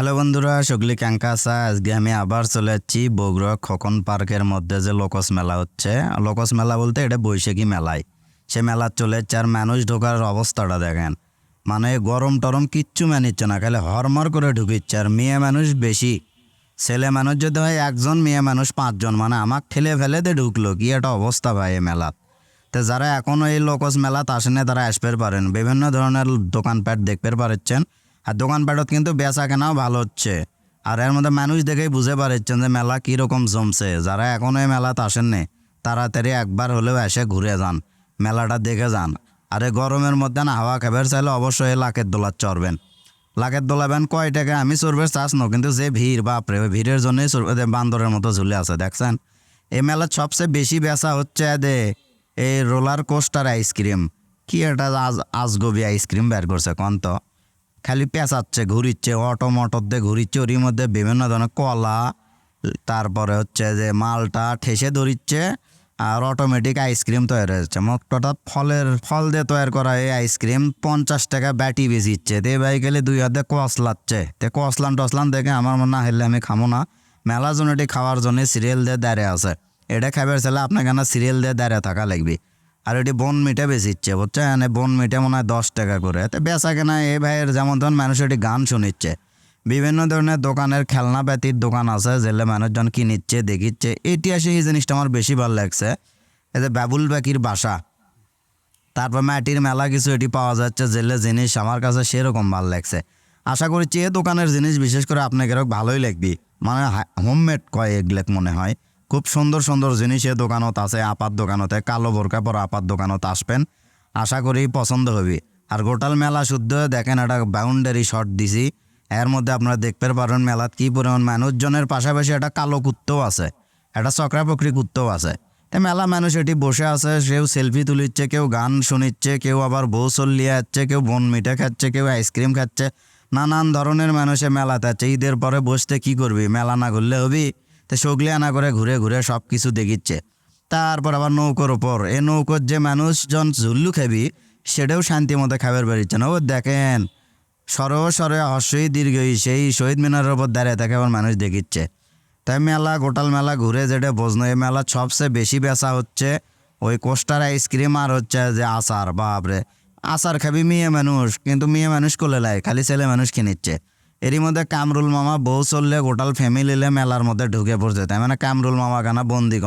Hello বন্ধুরা সকলি ক্যাঙ্কা আসা আজকে আমি আবার চলে যাচ্ছি বগুড়া খোকন পার্কের মধ্যে যে লোকস মেলা হচ্ছে। লোকস মেলা বলতে এটা বৈশাখী মেলায়। সে মেলা চলে যাচ্ছে আর মানুষ ঢোকার অবস্থাটা দেখেন। মানে গরম টরম কিচ্ছু মেনিচ্ছে না, খালি হরমর করে ঢুকিচ্ছে। আর মেয়ে মানুষ বেশি। ছেলে মানুষ যদি হয় একজন, মেয়ে মানুষ পাঁচজন। মানে আমাক ঠেলে ফেলে দিয়ে ঢুকলো, কি একটা অবস্থা ভাই এই মেলাত তো যারা এখনও এই লোকস মেলাত আসেনি তারা আসতে পারেন। বিভিন্ন ধরনের দোকানপাট দেখতে পারছেন। আর দোকানপাটত কিন্তু বেচা কেনাও ভালো হচ্ছে। আর এর মধ্যে মানুষ দেখেই বুঝে পারছেন যে মেলা কীরকম জমছে। যারা এখনও এই মেলাত আসেননি, তাড়াতাড়ি একবার হলেও এসে ঘুরে যান, মেলাটা দেখে যান। আর এই গরমের মধ্যে না, হাওয়া খাবার চাইলে অবশ্যই লাকের দোলার চড়বেন। লাকের দোলাবেন কয় টাকা? আমি চড়বে চাষ নো কিন্তু যে ভিড় বাপরে ভিড়ের জন্যই চড়বে। বান্দরের মতো ঝুলে আছে, দেখছেন? এই মেলার সবচেয়ে বেশি বেচা হচ্ছে দে, এই রোলার কোস্টার আইসক্রিম। কি এটা আজ আজগবি আইসক্রিম বের করছে, কন তো? খালি পেঁচাচ্ছে, ঘুরিচ্ছে অটো মোটর দিয়ে ঘুরিচ্ছে, ওরই মধ্যে বিভিন্ন ধরনের কলা, তারপরে হচ্ছে যে মালটা ঠেসে ধরিচ্ছে আর অটোমেটিক আইসক্রিম তৈরি হচ্ছে। মোটটা ফলের, ফল দিয়ে তৈরি করা এই আইসক্রিম পঞ্চাশ টাকা ব্যাটি বেচিচ্ছে। তে ভাই গেলে দুই হাতে কসলাচ্ছে তে কসলান টসলান দেখে আমার মনে না হলে আমি খামো না। মেলা জন এটি খাওয়ার জন্য সিরিয়াল দিয়ে দাঁড়িয়ে আছে। এটা খাবার ছেলে আপনাকে না সিরিয়াল দিয়ে দাঁড়িয়ে থাকা লাগবে? আর এটি বন মিটে বেচিচ্ছে এই বন মিটে মনে হয় দশ টাকা করে। তো বেচা কেনা, এই ভাইয়ের যেমন ধরুন মানুষ এটি গান শুনিচ্ছে। বিভিন্ন ধরনের দোকানের খেলনা ব্যতীত দোকান আছে, যেগুলো মানুষজন কিনিচ্ছে, দেখিচ্ছে। এটি আসে, এই জিনিসটা আমার বেশি ভালো লাগছে। এই যে বাবুল বাকির বাসা। তারপর মাটির মেলা কিছু এটি পাওয়া যাচ্ছে, যেগুলো জিনিস আমার কাছে সেরকম ভালো লাগছে। আশা করছি এ দোকানের জিনিস বিশেষ করে আপনাকে ভালোই লাগবে। মানে হোমমেড কয় এগুলো মনে হয়। খুব সুন্দর সুন্দর জিনিস এ দোকানত আছে আপার দোকানতে, কালো বোরকা পরা আপার দোকানত আসবেন। আশা করি পছন্দ হবে। আর গোটাল মেলা শুদ্ধ, দেখেন একটা বাউন্ডারি শট দিছি। এর মধ্যে আপনারা দেখতে পারেন মেলাত কি পরিমাণ মানুষজনের পাশাপাশি একটা কালো কুত্তও আছে, একটা চক্রা পকরি কুত্তও আছে। তে মেলা মানুষ এটি বসে আছে কেউ সেলফি তুলিচ্ছে, কেউ গান শুনিচ্ছে, কেউ আবার বউ চল্লিয়ে যাচ্ছে, কেউ বন মিঠে খাচ্ছে, কেউ আইসক্রিম খাচ্ছে। নানান ধরনের মানুষে মেলাতে আছে। ঈদের পরে বসতে কি করবি? মেলা না ঘুরলে হবি? তো সগলি আনা করে ঘুরে ঘুরে সব কিছু দেখিচ্ছে। তারপর আবার নৌকোর ওপর। এ নৌকোর যে মানুষজন ঝুল্লু খাবি, সেটাও শান্তি মতো খাবার বেরিয়েছে না। ও দেখেন সর সরে হর্ষই দীর্ঘই সেই শহীদ মিনারের ওপর দাঁড়িয়ে থাকে আবার মানুষ দেখিচ্ছে। তাই মেলা, গোটাল মেলা ঘুরে যেটা বোঝনো এই মেলা সবচেয়ে বেশি বেচা হচ্ছে। ওই কোস্টার আইসক্রিম আর হচ্ছে যে আচার, বাপরে। আচার খাবি, মেয়ে মানুষ, কিন্তু মেয়ে মানুষ কোলে লাই, খালি ছেলে মানুষ কিনিচ্ছে। এরই মধ্যে কামরুল মামা বউ চললে গোটাল ফ্যামিলি মেলার মধ্যে ঢুকে পড়ছে। তাই মানে কামরুল মামা কানা বন্দি